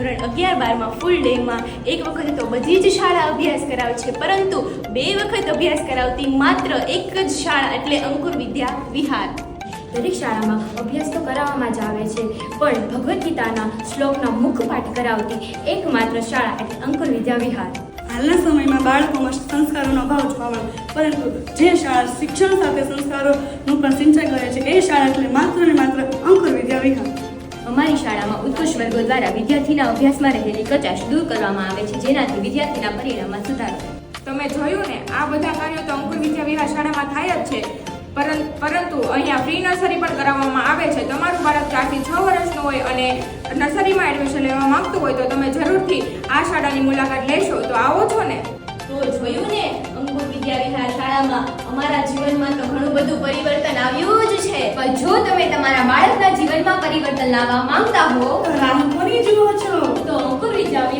ધોરણ અગિયાર બારમાં ફૂલ ડેમાં એક વખત તો બધી જ શાળા અભ્યાસ કરાવે છે પરંતુ બે વખત અભ્યાસ કરાવતી માત્ર એક જ શાળા એટલે અંકુર વિદ્યા વિહાર. દરેક શાળામાં અભ્યાસ તો કરાવવામાં જ આવે છે, પણ ભગવદ્ ગીતાના શ્લોકના મુખપાઠ કરાવતી એકમાત્ર શાળા એટલે અંકુર વિદ્યા વિહાર. હાલના સમયમાં બાળકોમાં સંસ્કારોનો અભાવ જોવા મળે, પરંતુ જે શાળા શિક્ષણ સાથે સંસ્કારોનું પણ સિંચાઈ કરે છે, એ શાળા એટલે માત્ર ને માત્ર અંકુર વર્ગો દ્વારા વિદ્યાર્થીના અભ્યાસમાં રહેલી કચાશ દૂર કરવામાં આવે છે જેનાથી વિદ્યાર્થીના પરિણામમાં સુધારો. તમે જોયું ને આ બધા કાર્યો તો અંકુર વિદ્યા વિહાર શાળામાં થાય જ છે. પરંતુ અહીંયા પ્રી નર્સરી પણ કરાવવામાં આવે છે. તમારું બાળક ચારથી છ વર્ષનું હોય અને નર્સરીમાં એડમિશન લેવા માંગતું હોય તો તમે જરૂરથી આ શાળાની મુલાકાત લેશો. તો આવો છો ને? તો જોયું ને અંકુર વિદ્યા વિહાર શાળામાં અમારા જીવનમાં તો ઘણું બધું પરિવર્તન આવ્યું જ છે. પણ જો તમે તમારા પરિવર્તન લાવવા માંગતા હો રાહ કોની જુઓ છો? તો અંકુર વિજાવી